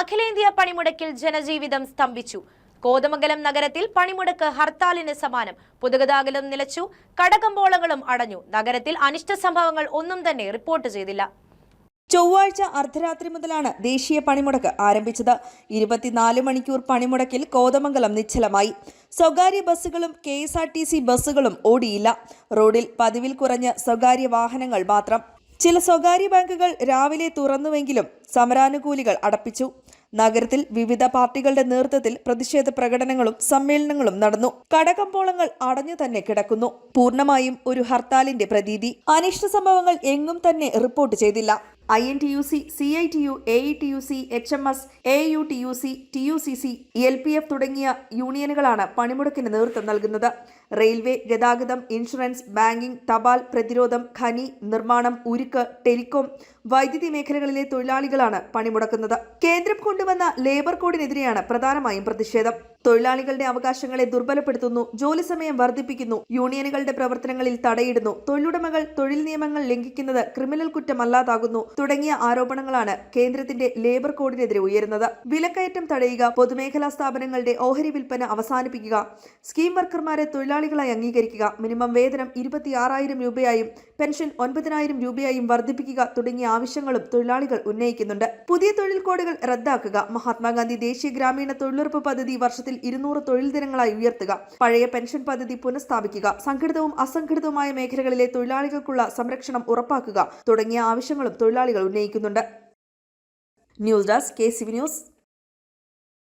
അഖിലേന്ത്യാ പണിമുടക്കിൽ ജനജീവിതം സ്തംഭിച്ചു. കോതമംഗലം നഗരത്തിൽ പണിമുടക്ക് ഹർത്താലിന് സമാനം. പൊതുഗതാഗതം നിലച്ചു കടകമ്പോളങ്ങളും അടഞ്ഞു. നഗരത്തിൽ അനിഷ്ട സംഭവങ്ങൾ ഒന്നും തന്നെ റിപ്പോർട്ട് ചെയ്തില്ല. ചൊവ്വാഴ്ച അർദ്ധരാത്രി മുതലാണ് ദേശീയ പണിമുടക്ക് ആരംഭിച്ചത്. ഇരുപത്തിനാല് മണിക്കൂർ പണിമുടക്കിൽ കോതമംഗലം നിശ്ചലമായി. സ്വകാര്യ ബസ്സുകളും K S R T C ബസ്സുകളും ഓടിയില്ല. റോഡിൽ പതിവിൽ കുറഞ്ഞ സ്വകാര്യ വാഹനങ്ങൾ മാത്രം. ചില സ്വകാര്യ ബാങ്കുകൾ രാവിലെ തുറന്നുവെങ്കിലും സമരാനുകൂലികൾ അടപ്പിച്ചു. നഗരത്തിൽ വിവിധ പാർട്ടികളുടെ നേതൃത്വത്തിൽ പ്രതിഷേധ പ്രകടനങ്ങളും സമ്മേളനങ്ങളും നടന്നു. കടകമ്പോളങ്ങൾ അടഞ്ഞു തന്നെ കിടക്കുന്നു. പൂർണമായും ഒരു ഹർത്താലിന്റെ പ്രതീതി. അനിഷ്ട സംഭവങ്ങൾ എങ്ങും തന്നെ റിപ്പോർട്ട് ചെയ്തില്ല. I N T U C C I T U A I T U C H M S A U T U C T U C C L P F തുടങ്ങിയ യൂണിയനുകളാണ് പണിമുടക്കിന് നേതൃത്വം നൽകുന്നത്. റെയിൽവേ ഗതാഗതം insurance banking തപാൽ പ്രതിരോധം ഖനി നിർമ്മാണം ഉരുക്ക് ടെലികോം വൈദ്യുതി മേഖലകളിലെ തൊഴിലാളികളാണ് പണിമുടക്കുന്നത്. കേന്ദ്രം കൊണ്ടുവന്ന ലേബർ കോഡിനെതിരെയാണ് പ്രധാനമായും പ്രതിഷേധം. തൊഴിലാളികളുടെ അവകാശങ്ങളെ ദുർബലപ്പെടുത്തുന്നു ജോലി സമയം വർദ്ധിപ്പിക്കുന്നു യൂണിയനുകളുടെ പ്രവർത്തനങ്ങളിൽ തടയിടുന്നു തൊഴിലുടമകൾ തൊഴിൽ നിയമങ്ങൾ ലംഘിക്കുന്നത് ക്രിമിനൽ കുറ്റമല്ലാതാകുന്നു തുടങ്ങിയ ആരോപണങ്ങളാണ് കേന്ദ്രത്തിന്റെ ലേബർ കോഡിനെതിരെ ഉയരുന്നത്. വിലക്കയറ്റം തടയുക പൊതുമേഖലാ സ്ഥാപനങ്ങളുടെ ഓഹരി വിൽപ്പന അവസാനിപ്പിക്കുക സ്കീം വർക്കർമാരെ തൊഴിലാളികളായി അംഗീകരിക്കുക മിനിമം വേതനം ഇരുപത്തിയാറായിരം രൂപയായും പെൻഷൻ ഒൻപതിനായിരം രൂപയായും വർദ്ധിപ്പിക്കുക തുടങ്ങിയ ആവശ്യങ്ങളും തൊഴിലാളികൾ ഉന്നയിക്കുന്നുണ്ട്. പുതിയ തൊഴിൽ കോഡുകൾ റദ്ദാക്കുക മഹാത്മാഗാന്ധി ദേശീയ ഗ്രാമീണ തൊഴിലുറപ്പ് പദ്ധതി വർഷത്തിൽ ഇരുന്നൂറ് തൊഴിൽ ദിനങ്ങളായി ഉയർത്തുക പഴയ പെൻഷൻ പദ്ധതി പുനഃസ്ഥാപിക്കുക സംഘടിതവും അസംഘടിതവുമായ മേഖലകളിലെ തൊഴിലാളികൾക്കുള്ള സംരക്ഷണം ഉറപ്പാക്കുക തുടങ്ങിയ ആവശ്യങ്ങളും തൊഴിലാളികൾ ഉന്നയിക്കുന്നുണ്ട്. News desk K C news.